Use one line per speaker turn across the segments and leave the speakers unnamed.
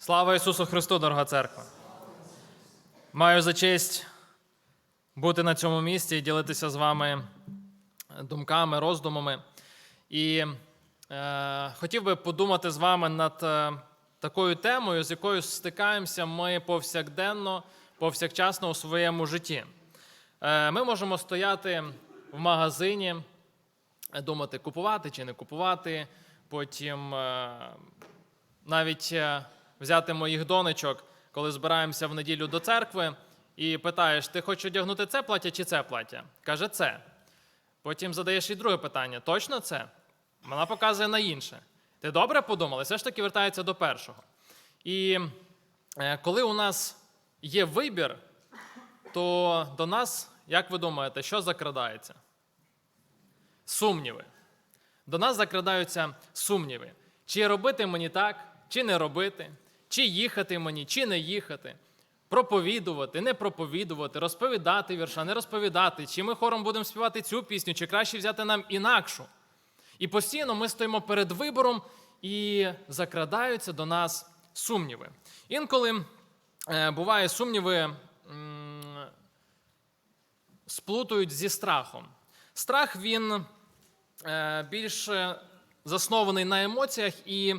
Слава Ісусу Христу, дорога церква! Маю за честь бути на цьому місці і ділитися з вами думками, роздумами. І е, хотів би подумати з вами над е, такою темою, з якою стикаємося ми повсякденно, повсякчасно у своєму житті. Е, ми можемо стояти в магазині, думати, купувати чи не купувати, потім. Е, навіть е, взяти моїх донечок, коли збираємося в неділю до церкви, і питаєш, ти хочеш одягнути це плаття чи це плаття? Каже, це. Потім задаєш їй друге питання: точно це? Вона показує на інше. Ти добре подумала? Все ж таки вертається до першого. І е, коли у нас є вибір, то до нас, як ви думаєте, що закрадається? Сумніви. До нас закрадаються сумніви. Чи робити мені так, чи не робити, чи їхати мені, чи не їхати, проповідувати, не проповідувати, розповідати вірша, не розповідати, чи ми хором будемо співати цю пісню, чи краще взяти нам інакшу. І постійно ми стоїмо перед вибором і закрадаються до нас сумніви. Інколи е, буває сумніви сплутують зі страхом. Страх він е, більш заснований на емоціях і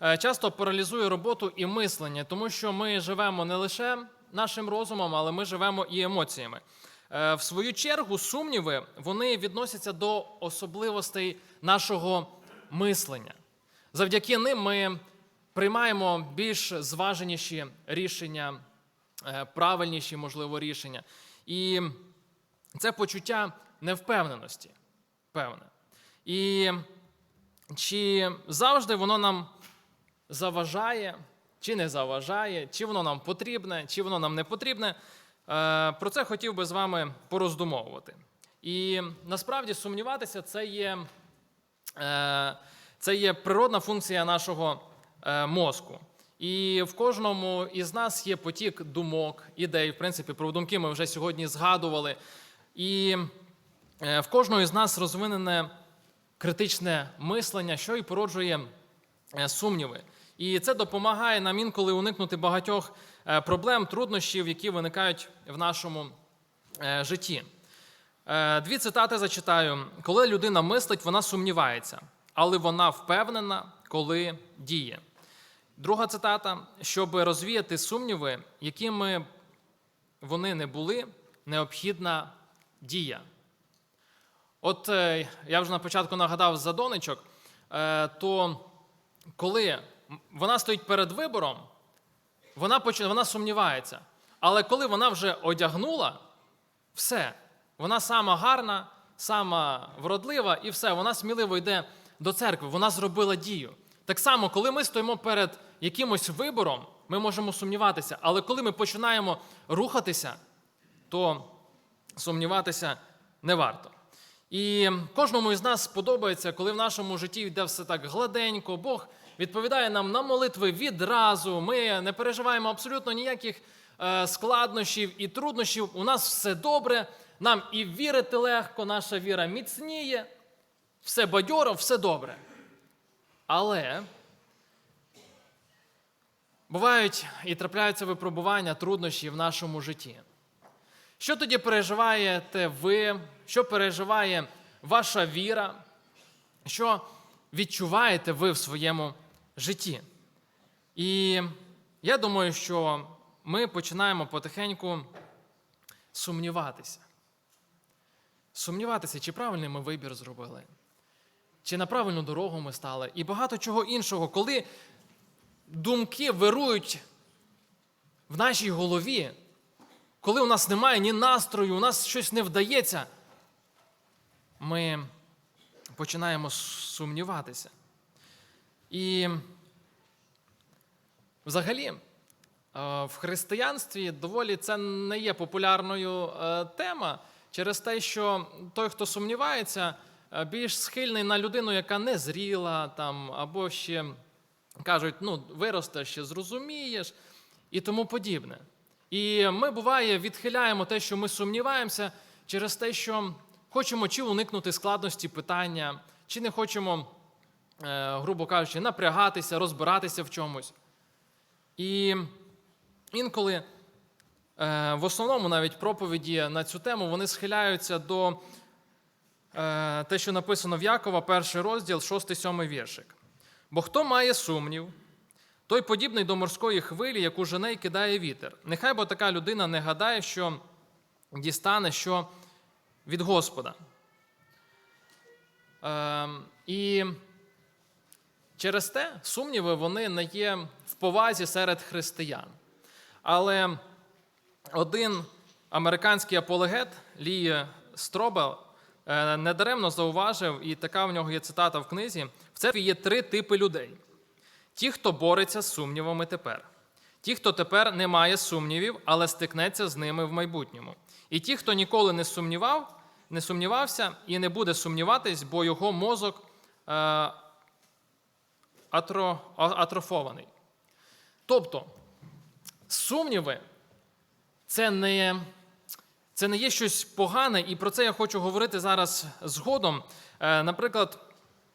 часто паралізує роботу і мислення, тому що ми живемо не лише нашим розумом, але ми живемо і емоціями. Е, В свою чергу, сумніви вони відносяться до особливостей нашого мислення. Завдяки ним ми приймаємо більш зваженіші рішення, е, правильніші, можливо, рішення. І це почуття невпевненості, певне. І чи завжди воно нам заважає, чи не заважає, чи воно нам потрібне, чи воно нам не потрібне. Е, Про це хотів би з вами пороздумовувати. І насправді сумніватися це є, е, це є природна функція нашого е, мозку. І в кожному із нас є потік думок, ідей. В принципі, про думки ми вже сьогодні згадували. І в кожного із нас розвинене критичне мислення, що і породжує сумніви. І це допомагає нам інколи уникнути багатьох е, проблем, труднощів, які виникають в нашому е, житті. Е, Дві цитати зачитаю. Коли людина мислить, вона сумнівається, але вона впевнена, коли діє. Друга цитата: щоб розвіяти сумніви, якими вони не були, необхідна дія. От я вже на початку нагадав за донечок, то коли вона стоїть перед вибором, вона, поч- вона сумнівається. Але коли вона вже одягнула, все, вона сама гарна, сама вродлива, і все, вона сміливо йде до церкви, вона зробила дію. Так само, коли ми стоїмо перед якимось вибором, ми можемо сумніватися, але коли ми починаємо рухатися, то сумніватися не варто. І кожному із нас сподобається, коли в нашому житті йде все так гладенько, Бог відповідає нам на молитви відразу. Ми не переживаємо абсолютно ніяких е, складнощів і труднощів. У нас все добре, нам і вірити легко, наша віра міцніє, все бадьоро, все добре. Але бувають і трапляються випробування, труднощі в нашому житті. Що тоді переживаєте ви? Що переживає ваша віра? Що відчуваєте ви в своєму житті? І я думаю, що ми починаємо потихеньку сумніватися. Сумніватися, чи правильний ми вибір зробили, чи на правильну дорогу ми стали, і багато чого іншого, коли думки вирують в нашій голові, коли у нас немає ні настрою, у нас щось не вдається, ми починаємо сумніватися. І взагалі, е, в християнстві доволі це не є популярною е, тема через те, що той, хто сумнівається, е, більш схильний на людину, яка не зріла, там, або ще кажуть, ну, виростеш, ще зрозумієш, і тому подібне. І ми буває відхиляємо те, що ми сумніваємося, через те, що хочемо чи уникнути складності питання, чи не хочемо, е, грубо кажучи, напрягатися, розбиратися в чомусь. І інколи, е, в основному навіть проповіді на цю тему, вони схиляються до е, те, що написано в Якова, перший розділ, 6-7 віршик. Бо хто має сумнів, той подібний до морської хвилі, яку жене й кидає вітер. Нехай бо така людина не гадає, що дістане що від Господа. Ем, і через те сумніви вони не є в повазі серед християн. Але один американський апологет Лі Стробел е, недаремно зауважив, і така в нього є цитата в книзі: в церкві є три типи людей: ті, хто бореться з сумнівами тепер, ті, хто тепер не має сумнівів, але стикнеться з ними в майбутньому, і ті, хто ніколи не сумнівав, не сумнівався і не буде сумніватись, бо його мозок е, атро, атрофований. Тобто, сумніви це не, це не є щось погане, і про це я хочу говорити зараз згодом. Е, Наприклад,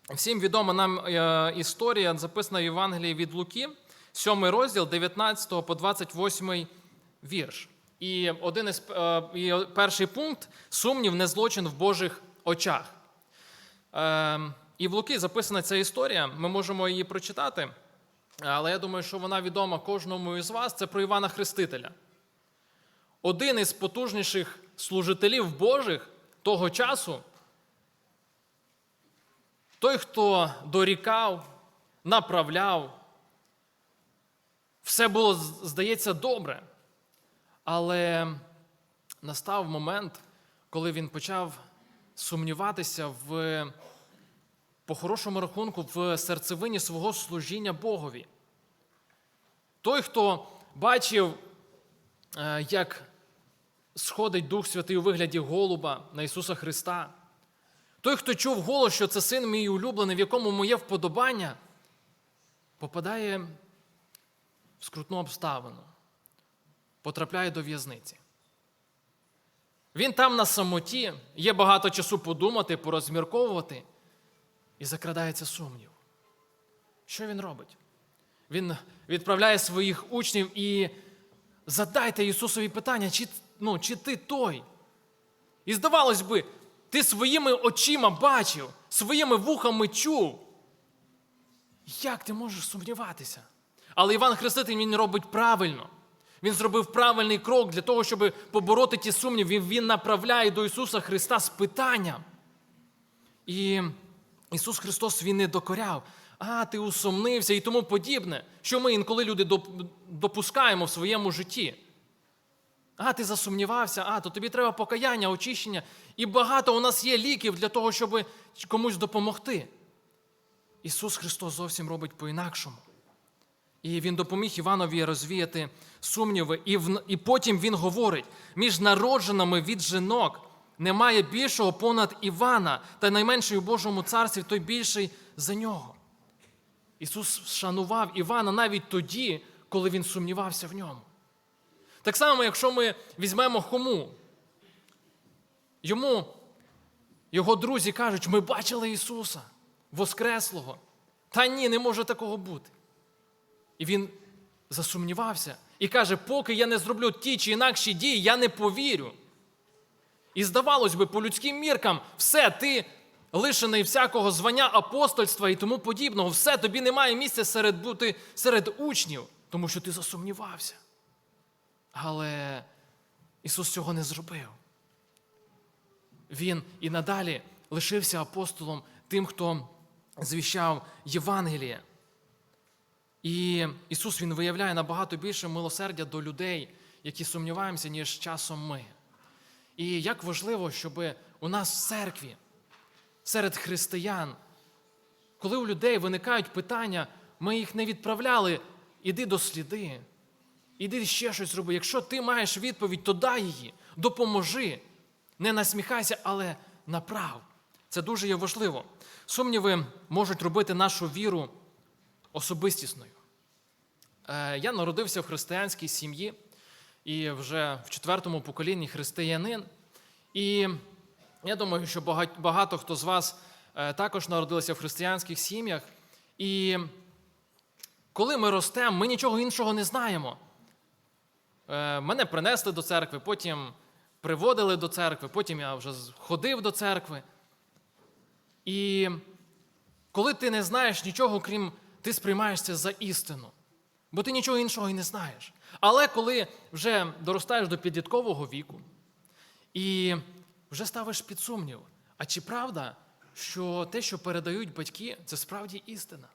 всім відома нам е, історія, записана в Євангелії від Луки, 7 розділ 19 по 28 вірш. І один із е, і перший пункт сумнів не злочин в Божих очах. Е, І в Луки записана ця історія. Ми можемо її прочитати, але я думаю, що вона відома кожному із вас. Це про Івана Хрестителя. Один із потужніших служителів Божих того часу, той, хто дорікав, направляв, все було, здається, добре. Але настав момент, коли він почав сумніватися в, по хорошому рахунку в серцевині свого служіння Богові. Той, хто бачив, е, як сходить Дух Святий у вигляді голуба на Ісуса Христа, той, хто чув голос, що це син мій улюблений, в якому моє вподобання, попадає в скрутну обставину, потрапляє до в'язниці. Він там на самоті, є багато часу подумати, порозмірковувати, і закрадається сумнів. Що він робить? Він відправляє своїх учнів і задайте Ісусові питання, чи, ну, чи ти той? І здавалось би, ти своїми очима бачив, своїми вухами чув. Як ти можеш сумніватися? Але Іван Хреститель він робить правильно. Він зробив правильний крок для того, щоб побороти ті сумніви. Він направляє до Ісуса Христа з питанням. І Ісус Христос Він не докоряв. А, ти усомнився і тому подібне, що ми інколи люди допускаємо в своєму житті. А, ти засумнівався, а, то тобі треба покаяння, очищення. І багато у нас є ліків для того, щоб комусь допомогти. Ісус Христос зовсім робить по-інакшому. І Він допоміг Іванові розвіяти сумніви. І, в, і потім Він говорить: між народженими від жінок немає більшого понад Івана, та найменший у Божому царстві той більший за нього. Ісус шанував Івана навіть тоді, коли він сумнівався в ньому. Так само, якщо ми візьмемо Хому, йому його друзі кажуть, ми бачили Ісуса Воскреслого. Та ні, не може такого бути. І він засумнівався і каже, поки я не зроблю ті чи інакші дії, я не повірю. І здавалось би, по людським міркам, все, ти лишений всякого звання апостольства і тому подібного, все, тобі немає місця серед бути серед учнів, тому що ти засумнівався. Але Ісус цього не зробив. Він і надалі лишився апостолом тим, хто звіщав Євангеліє. І Ісус Він виявляє набагато більше милосердя до людей, які сумніваємося, ніж часом ми. І як важливо, щоб у нас в церкві, серед християн, коли у людей виникають питання, ми їх не відправляли, іди досліди, іди ще щось роби. Якщо ти маєш відповідь, то дай її, допоможи. Не насміхайся, але направ. Це дуже є важливо. Сумніви можуть робити нашу віру особистісною. Е, Я народився в християнській сім'ї і вже в четвертому поколінні християнин. І я думаю, що багато хто з вас е, також народилися в християнських сім'ях. І коли ми ростемо, ми нічого іншого не знаємо. Е, Мене принесли до церкви, потім приводили до церкви, потім я вже ходив до церкви. І коли ти не знаєш нічого, крім ти сприймаєш це за істину, бо ти нічого іншого і не знаєш. Але коли вже доростаєш до підліткового віку і вже ставиш під сумнів, а чи правда, що те, що передають батьки, це справді істина?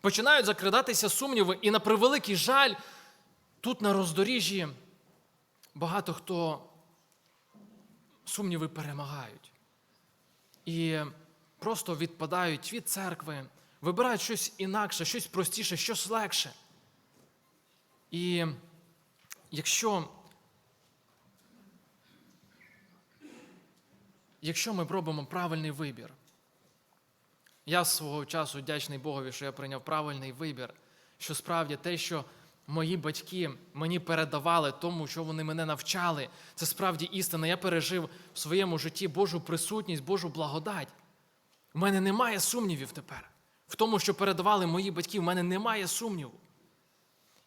Починають закрадатися сумніви, і на превеликий жаль, тут на роздоріжжі багато хто сумніви перемагають. І просто відпадають від церкви, вибирають щось інакше, щось простіше, щось легше. І якщо, якщо ми робимо правильний вибір, я свого часу вдячний Богові, що я прийняв правильний вибір, що справді те, що мої батьки мені передавали тому, що вони мене навчали, це справді істина. Я пережив в своєму житті Божу присутність, Божу благодать. У мене немає сумнівів тепер. В тому, що передавали мої батьки, в мене немає сумніву.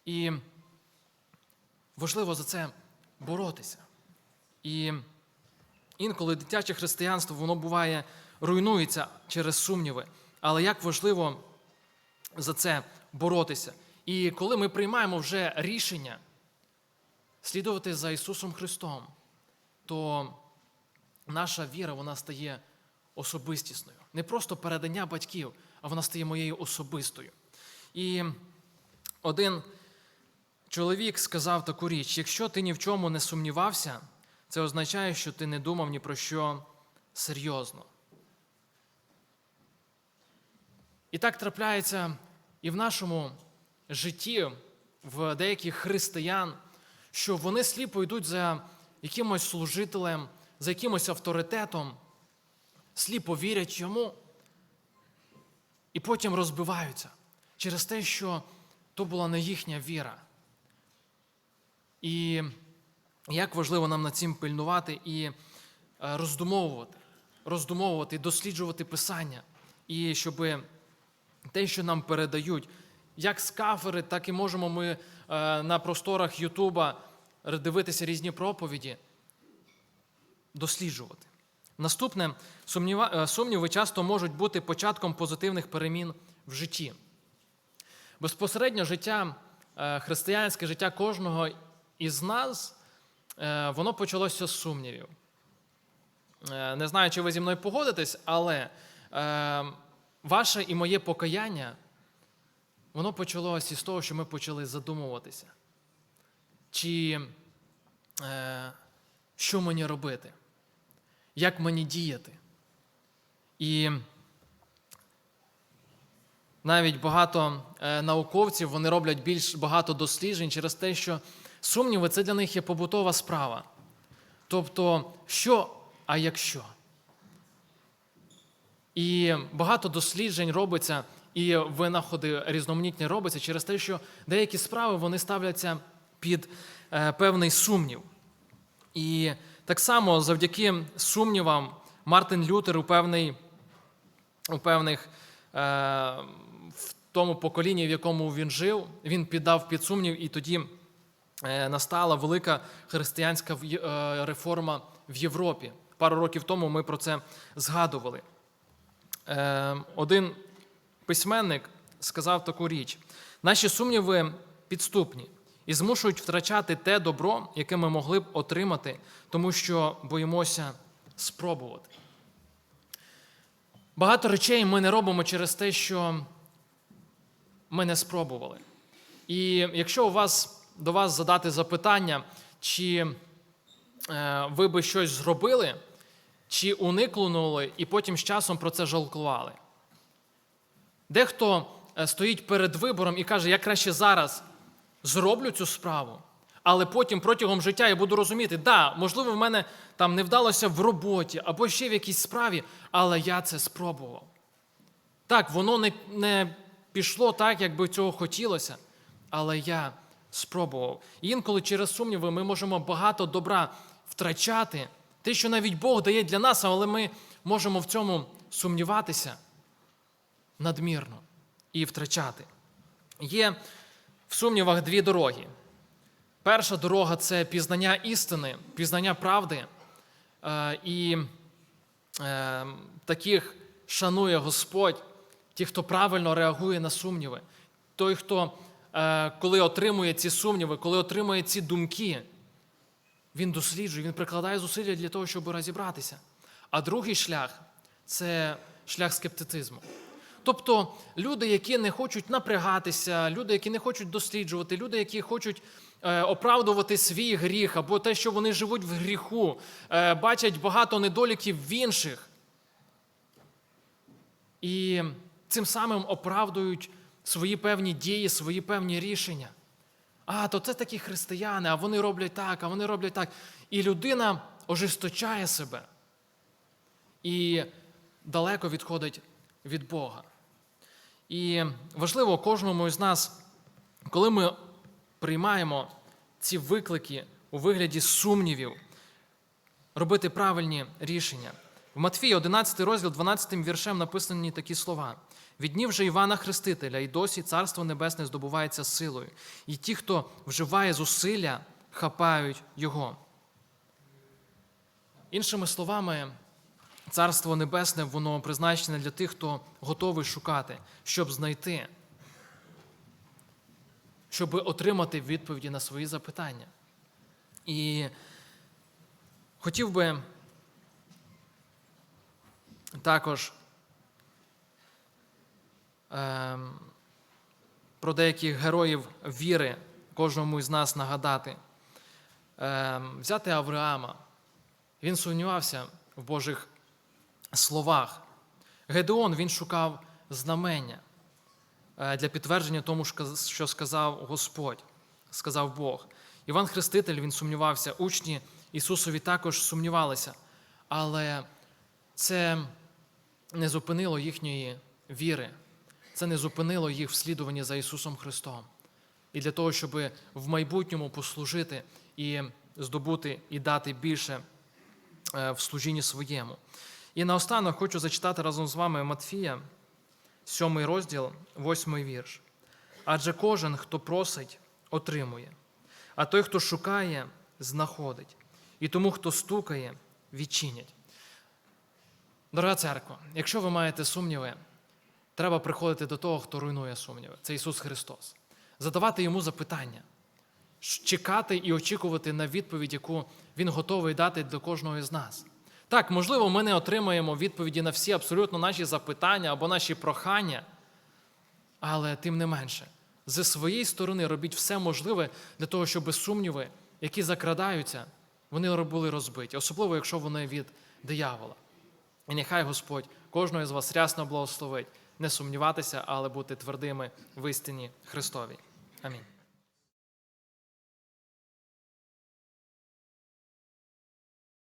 І важливо за це боротися. І інколи дитяче християнство воно буває руйнується через сумніви. Але як важливо за це боротися. І коли ми приймаємо вже рішення слідувати за Ісусом Христом, то наша віра вона стає особистісною. Не просто передання батьків, а вона стає моєю особистою. І один чоловік сказав таку річ: якщо ти ні в чому не сумнівався, це означає, що ти не думав ні про що серйозно. І так трапляється і в нашому житті, в деяких християн, що вони сліпо йдуть за якимось служителем, за якимось авторитетом, сліпо вірять йому і потім розбиваються через те, що то була не їхня віра. І як важливо нам над цим пильнувати і е, роздумовувати, роздумовувати, досліджувати Писання, і щоб те, що нам передають, як з кафери, так і можемо ми е, на просторах Ютуба дивитися різні проповіді, досліджувати. Наступне е, сумніви часто можуть бути початком позитивних перемін в житті. Безпосередньо життя, е, християнське життя кожного із нас, е, воно почалося з сумнівів. Не знаю, чи ви зі мною погодитесь, але ваше і моє покаяння, воно почалося із того, що ми почали задумуватися. Чи що мені робити? Як мені діяти? І навіть багато е, науковців вони роблять більш багато досліджень через те, що сумніви це для них є побутова справа. Тобто, що, а якщо? І багато досліджень робиться, і винаходи різноманітні робляться через те, що деякі справи вони ставляться під е, певний сумнів. І так само завдяки сумнівам Мартин Лютер у певний, у певних, е, в тому поколінні, в якому він жив, він піддав під сумнів, і тоді е, настала велика християнська е, реформа в Європі. Пару років тому ми про це згадували. Е, Один письменник сказав таку річ: наші сумніви підступні і змушують втрачати те добро, яке ми могли б отримати, тому що боїмося спробувати. Багато речей ми не робимо через те, що ми не спробували. І якщо у вас до вас задати запитання, чи е, ви би щось зробили, чи уникнули і потім з часом про це жалкували. Дехто е, стоїть перед вибором і каже, я краще зараз зроблю цю справу, але потім протягом життя я буду розуміти, да, можливо, в мене там не вдалося в роботі або ще в якійсь справі, але я це спробував. Так, воно не, не пішло так, як би цього хотілося, але я спробував. І інколи через сумніви ми можемо багато добра втрачати, те, що навіть Бог дає для нас, але ми можемо в цьому сумніватися надмірно і втрачати. Є в сумнівах дві дороги. Перша дорога це пізнання істини, пізнання правди. Е, І е, таких шанує Господь, ті, хто правильно реагує на сумніви. Той, хто, е, коли отримує ці сумніви, коли отримує ці думки, він досліджує, він прикладає зусилля для того, щоб розібратися. А другий шлях це шлях скептицизму. Тобто люди, які не хочуть напрягатися, люди, які не хочуть досліджувати, люди, які хочуть е, оправдувати свій гріх або те, що вони живуть в гріху, е, бачать багато недоліків в інших. І цим самим оправдують свої певні дії, свої певні рішення. А, то це такі християни, а вони роблять так, а вони роблять так. І людина ожесточає себе і далеко відходить від Бога. І важливо кожному із нас, коли ми приймаємо ці виклики у вигляді сумнівів, робити правильні рішення. В Матфії, 11 розділ, 12 віршем написані такі слова: від днів же Івана Хрестителя, і досі Царство Небесне здобувається силою, і ті, хто вживає зусилля, хапають його. Іншими словами, Царство Небесне, воно призначене для тих, хто готовий шукати, щоб знайти, щоб отримати відповіді на свої запитання. І хотів би також ем, про деяких героїв віри кожному із нас нагадати. Ем, взяти Авраама. Він сумнівався в Божих словах. Гедеон він шукав знамення е, для підтвердження тому, що сказав Господь, сказав Бог. Іван Хреститель він сумнівався, учні Ісусові також сумнівалися, але це не зупинило їхньої віри, це не зупинило їх в слідуванні за Ісусом Христом. І для того, щоб в майбутньому послужити і здобути і дати більше е, в служінні своєму. І наостанок хочу зачитати разом з вами Матфія, 7 розділ, 8 вірш. Адже кожен, хто просить, отримує, а той, хто шукає, знаходить, і тому, хто стукає, відчинять. Дорога церква, якщо ви маєте сумніви, треба приходити до того, хто руйнує сумніви. Це Ісус Христос. Задавати йому запитання, чекати і очікувати на відповідь, яку Він готовий дати до кожного із нас. Так, можливо, ми не отримаємо відповіді на всі абсолютно наші запитання або наші прохання, але тим не менше, зі своєї сторони робіть все можливе для того, щоб сумніви, які закрадаються, вони були розбиті, особливо якщо вони від диявола. І нехай Господь кожного з вас рясно благословить, не сумніватися, але бути твердими в істині Христовій. Амінь.